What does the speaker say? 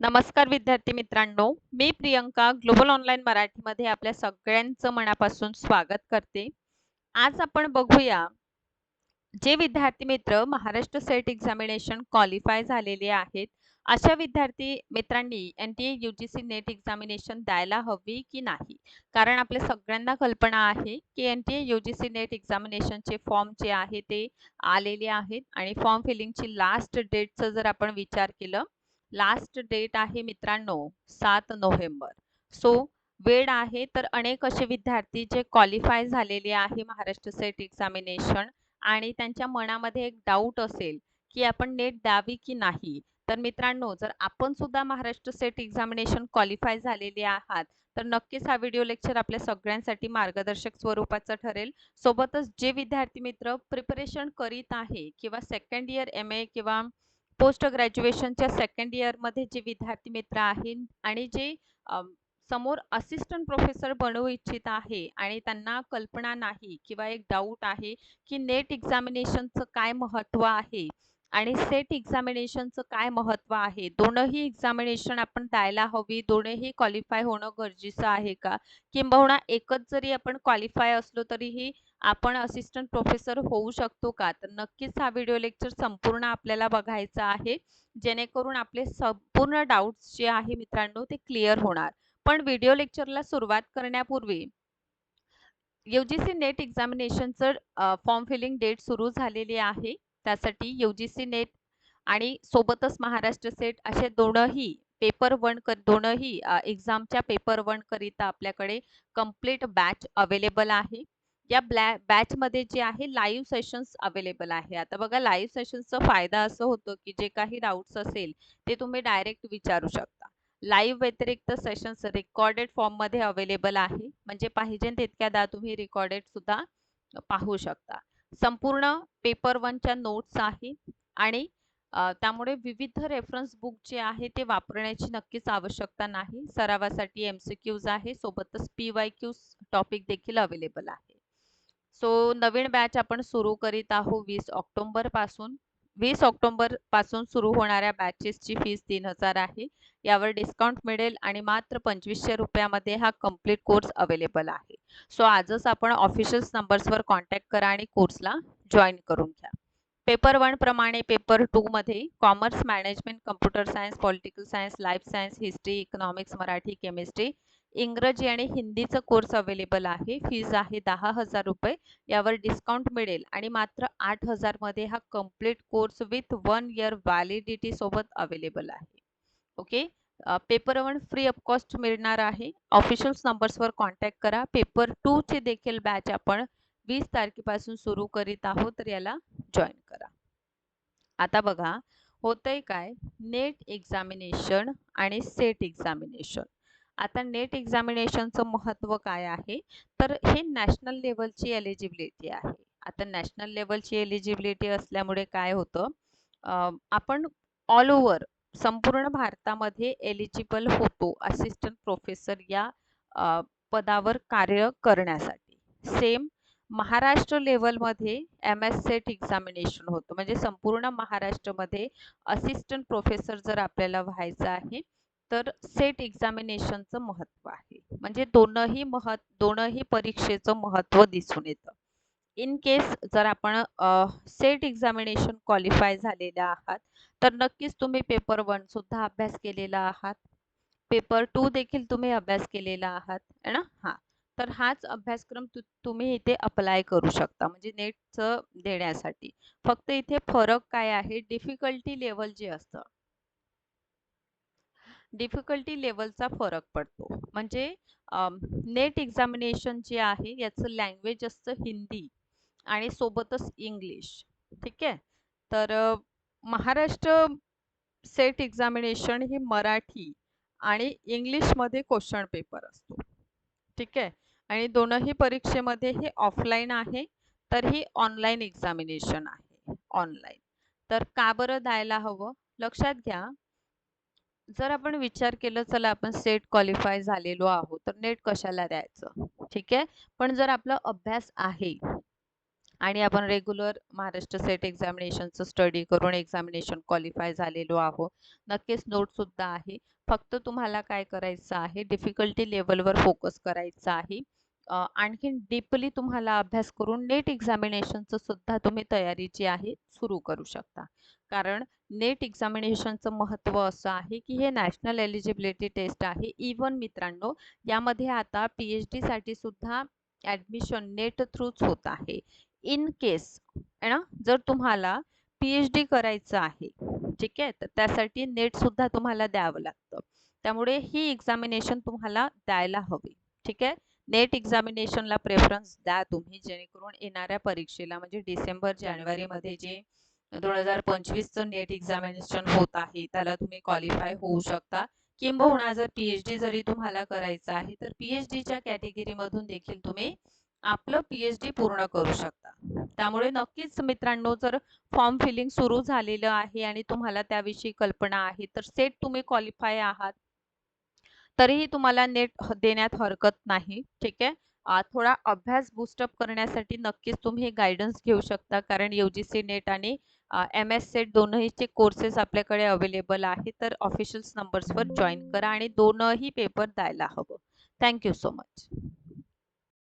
नमस्कार विद्यार्थी मित्रांनो मी प्रियंका ग्लोबल ऑनलाईन मराठीमध्ये आपल्या सगळ्यांचं मनापासून स्वागत करते. आज आपण बघूया जे विद्यार्थी मित्र महाराष्ट्र सेट एक्झामिनेशन क्वालिफाय झालेले आहेत अशा विद्यार्थी मित्रांनी N T A U G C NET examination द्यायला हवी की नाही? कारण आपल्या सगळ्यांना कल्पना आहे की N T A U G C NET एक्झामिनेशनचे form जे आहे ते आलेले आहेत आणि फॉर्म फिलिंगची लास्ट डेटचं जर आपण विचार केलं लास्ट डेट आहे मित्रांनो सात नोव्हेंबर. सो वेळ आहे तर अनेक असे विद्यार्थी जे क्वालिफाय झालेले आहे महाराष्ट्र सेट एक्झामिनेशन आणि त्यांच्या मनामध्ये एक डाऊट असेल की आपण नेट द्यावी की नाही. तर मित्रांनो जर आपण सुद्धा महाराष्ट्र सेट एक्झामिनेशन क्वालिफाय झालेले आहात तर नक्कीच हा व्हिडिओ लेक्चर आपल्या सगळ्यांसाठी मार्गदर्शक स्वरूपाचा ठरेल. सोबतच जे विद्यार्थी मित्र प्रिपरेशन करीत आहे किंवा सेकंड इयर एम ए किंवा पोस्ट ग्रॅज्युएशनच्या सेकंड इयरमध्ये जे विद्यार्थी मित्र आहेत आणि जे समोर असिस्टंट प्रोफेसर बनवू इच्छित आहे आणि त्यांना कल्पना नाही किंवा एक डाऊट आहे की नेट एक्झामिनेशनचं काय महत्त्व आहे. आणि सेट एक्झामिनेशनचं काय महत्त्व आहे? दोनही एक्झामिनेशन आपण द्यायला हवी. दोनही क्वालिफाय होणं गरजेचं आहे का? किंबहुना एकच जरी आपण क्वालिफाय असलो तरीही आपण असिस्टंट प्रोफेसर होऊ शकतो का? तर नक्कीच हा व्हिडिओ लेक्चर संपूर्ण आपल्याला बघायचा आहे. जेणेकरून आपले संपूर्ण डाऊट्स जे आहे मित्रांनो ते क्लिअर होणार. पण व्हिडिओ लेक्चरला सुरुवात करण्यापूर्वी यू जी सी नेट एक्झामिनेशनचं फॉर्म फिलिंग डेट सुरू झालेली आहे. त्यासाठी यू जी सी नेट आणि सोबतच महाराष्ट्र सेट असे दोनही पेपर वन कर दोनही एक्झामच्या पेपर वन करिता आपल्याकडे कंप्लीट बॅच अवेलेबल आहे. या ब्लॅ बॅचमध्ये जे आहे लाईव्ह सेशन्स अवेलेबल आहे. आता बघा लाईव्ह सेशन्सचा फायदा असं होतो की जे काही डाऊट्स असेल ते तुम्ही डायरेक्ट विचारू शकता. लाईव्ह व्यतिरिक्त सेशन्स रेकॉर्डेड फॉर्ममध्ये अवेलेबल आहे. म्हणजे पाहिजे तितक्यादा तुम्ही रेकॉर्डेड सुद्धा पाहू शकता. संपूर्ण पेपर वनच्या नोट्स आहेत. आणि त्यामुळे विविध रेफरन्स बुक जे आहे ते वापरण्याची नक्कीच आवश्यकता नाही. सरावासाठी एम सी क्यूज आहे. सोबतच पी वाय क्यूज टॉपिक देखील अवेलेबल आहे. सो नवीन बॅच आपण सुरू करीत आहोत वीस ऑक्टोंबरपासून. वीस ऑक्टोंबरपासून सुरू होणाऱ्या बॅचेसची फीस तीन हजार आहे. यावर डिस्काउंट मिळेल आणि मात्र पंचवीसशे रुपयामध्ये हा कंप्लीट कोर्स अवेलेबल आहे. सो आजच आपण ऑफिशियल नंबर्सवर कॉन्टॅक्ट करा आणि कोर्सला जॉईन करून घ्या. पेपर वन प्रमाणे पेपर टू मध्ये commerce management computer science political science life science history economics Marathi chemistry इंग्रजी आणि हिंदीचं कोर्स अवेलेबल आहे. फीज आहे दहा हजार रुपये. यावर डिस्काउंट मिळेल. आणि मात्र आठ हजारमध्ये हा complete course with one year validity सोबत अवेलेबल आहे. Okay paper one free of cost मिळणार आहे. ऑफिशियल्स नंबर्सवर कॉन्टॅक्ट करा. पेपर टूचे देखील बॅच आपण वीस तारखेपासून सुरू करीत आहोत. तर याला जॉईन करा. आता बघा होतंय काय? नेट एक्झामिनेशन आणि सेट एक्झामिनेशन आता नेट एक्झामिनेशनचं महत्त्व काय आहे? तर हे नॅशनल लेवलची एलिजिबिलिटी आहे. आता नॅशनल लेवलची एलिजिबिलिटी असल्यामुळे काय होतं? आपण ऑल ओव्हर संपूर्ण भारतामध्ये एलिजिबल होतो असिस्टंट प्रोफेसर या पदावर कार्य करण्यासाठी. सेम महाराष्ट्र लेवलमध्ये एम एस सेट एक्झामिनेशन होतं. म्हणजे संपूर्ण महाराष्ट्रामध्ये असिस्टंट प्रोफेसर जर आपल्याला व्हायचं आहे तर सेट एक्झामिनेशनचं महत्त्व आहे. म्हणजे दोनही महत् दोनही परीक्षेचं महत्त्व दिसून येतं. इन केस जर आपण सेट एक्झामिनेशन क्वालिफाय झालेल्या आहात तर नक्कीच तुम्ही पेपर वन सुद्धा अभ्यास केलेला आहात. पेपर टू देखील तुम्ही अभ्यास केलेला आहात है ना? हां. तर हाच अभ्यासक्रम तु तुम्ही इथे अप्लाय करू शकता. म्हणजे नेटचं देण्यासाठी. फक्त इथे फरक काय आहे? डिफिकल्टी लेवल जे असतं. डिफिकल्टी लेवलचा फरक पडतो. म्हणजे नेट एक्झामिनेशन जे आहे याचं लँग्वेज असतं हिंदी आणि सोबतच इंग्लिश ठीक आहे? तर महाराष्ट्र सेट एक्झामिनेशन ही मराठी आणि इंग्लिशमध्ये क्वेश्चन पेपर असतो. ठीक आहे? आणि दोनही परीक्षेमध्ये हे ऑफलाईन आहे तर ही ऑनलाईन एक्झामिनेशन आहे. ऑनलाईन तर का बरं द्यायला हवं? लक्षात घ्या जर आपण विचार केलं चला आपण सेट क्वालिफाय झालेलो आहोत तर नेट कशाला द्यायचं? ठीक आहे? पण जर आपला अभ्यास आहे आणि आपण रेग्युलर महाराष्ट्र सेट एक्झामिनेशनचं स्टडी करून एक्झामिनेशन क्वालिफाय झालेलो आहोत नक्कीच नोटसुद्धा आहे. फक्त तुम्हाला काय करायचं आहे? डिफिकल्टी लेवलवर फोकस करायचं आहे. आणखीन डीपली तुम्हाला अभ्यास करून नेट एक्झामिनेशनचं सुद्धा तुम्ही तयारी जी आहे सुरू करू शकता. कारण नेट एक्झामिनेशनचं महत्त्व असं आहे की हे नॅशनल एलिजिबिलिटी टेस्ट आहे इवन मित्रांनो यामध्ये आता पी एच डीसाठी सुद्धा ॲडमिशन नेट थ्रूच होत आहे. इन केस है ना? जर तुम्हाला पी एच डी करायचं आहे ठीक आहे? तर त्यासाठी नेटसुद्धा तुम्हाला द्यावं लागतं. त्यामुळे ही एक्झामिनेशन तुम्हाला द्यायला हवी ठीक आहे? नेट एक्झामिनेशनला प्रेफरन्स द्या तुम्ही जेणेकरून येणाऱ्या परीक्षेला म्हणजे डिसेंबर जानेवारीमध्ये जे दोन हजार पंचवीसचं नेट एक्झामिनेशन होत आहे. त्याला तुम्ही क्वालिफाय होऊ शकता. किंबहुना जर पी एच डी जरी तुम्हाला करायचं आहे तर पी एच डीच्या कॅटेगरीमधून देखील तुम्ही आपलं पी एच डी पूर्ण करू शकता. त्यामुळे नक्कीच मित्रांनो जर फॉर्म फिलिंग सुरू झालेलं आहे आणि तुम्हाला त्याविषयी कल्पना आहे तर सेट तुम्ही क्वालिफाय आहात. तरीही तुम्हाला नेट देण्यात हरकत नाही. ठीक आहे? थोडा अभ्यास बुस्टअप करण्यासाठी नक्कीच तुम्ही गायडन्स घेऊ शकता. कारण यू जी सी नेट आणि एम एस सेट दोनहीचे कोर्सेस आपल्याकडे अवेलेबल आहे तर ऑफिशियल्स नंबर्सवर जॉईन करा आणि दोनही पेपर द्यायला हवं. Thank you so much